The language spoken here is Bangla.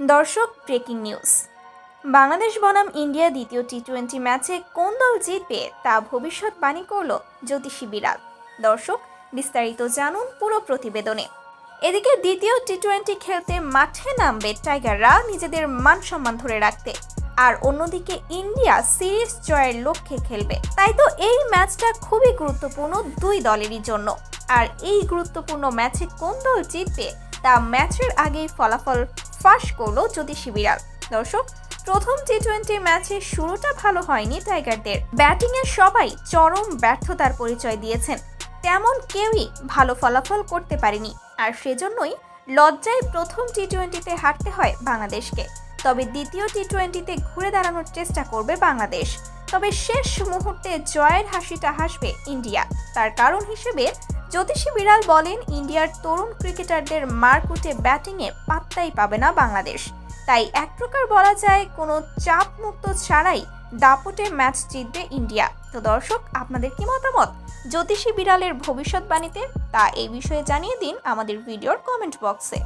দর্শক ব্রেকিং নিউজ। বাংলাদেশ বনাম ইন্ডিয়া দ্বিতীয় টি টোয়েন্টি ম্যাচে কোন দল জিতবে তা ভবিষ্যৎবাণী করল জ্যোতিষী বিড়াল। দর্শক, বিস্তারিত জানুন পুরো প্রতিবেদনে। এদিকে দ্বিতীয় টি টোয়েন্টি খেলতে মাঠে নামবে টাইগাররা নিজেদের মান সম্মান ধরে রাখতে। আর অন্যদিকে ইন্ডিয়া সিরিজ জয়ের লক্ষ্যে খেলবে। তাই তো এই ম্যাচটা খুবই গুরুত্বপূর্ণ দুই দলেরই জন্য। আর এই গুরুত্বপূর্ণ ম্যাচে কোন দল জিতবে তা ম্যাচের আগেই ফলাফল ফাঁস করল জ্যোতিষী বিড়াল দর্শক, প্রথম টি টোয়েন্টি ম্যাচে শুরুটা ভালো হয়নি টাইগারদের। ব্যাটিংয়ে সবাই চরম ব্যর্থতার পরিচয় দিয়েছেন। তেমন কেউই ভালো ফলাফল করতে পারেনি। আর সেজন্যই লজ্জায় প্রথম টি টোয়েন্টিতে হারতে হয় বাংলাদেশকে। তবে দ্বিতীয় টি টোয়েন্টিতে ঘুরে দাঁড়ানোর চেষ্টা করবে বাংলাদেশ। তবে শেষ মুহূর্তে জয়ের হাসিটা হাসবে ইন্ডিয়া। তার কারণ হিসেবে জ্যোতিষী বিড়াল বলেন, ইন্ডিয়ার তরুণ ক্রিকেটারদের মারকুটে ব্যাটিংয়ে পাত্তাই পাবে না বাংলাদেশ। তাই এক প্রকার বলা যায়, কোনো চাপ মুক্ত ছাড়াই দাপটে ম্যাচ জিতবে ইন্ডিয়া। তো দর্শক, আপনাদের কি মতামত? জ্যোতিষী বিড়ালের ভবিষ্যৎবাণীতে? তা এই বিষয়ে জানিয়ে দিন আমাদের ভিডিওর কমেন্ট বক্সে।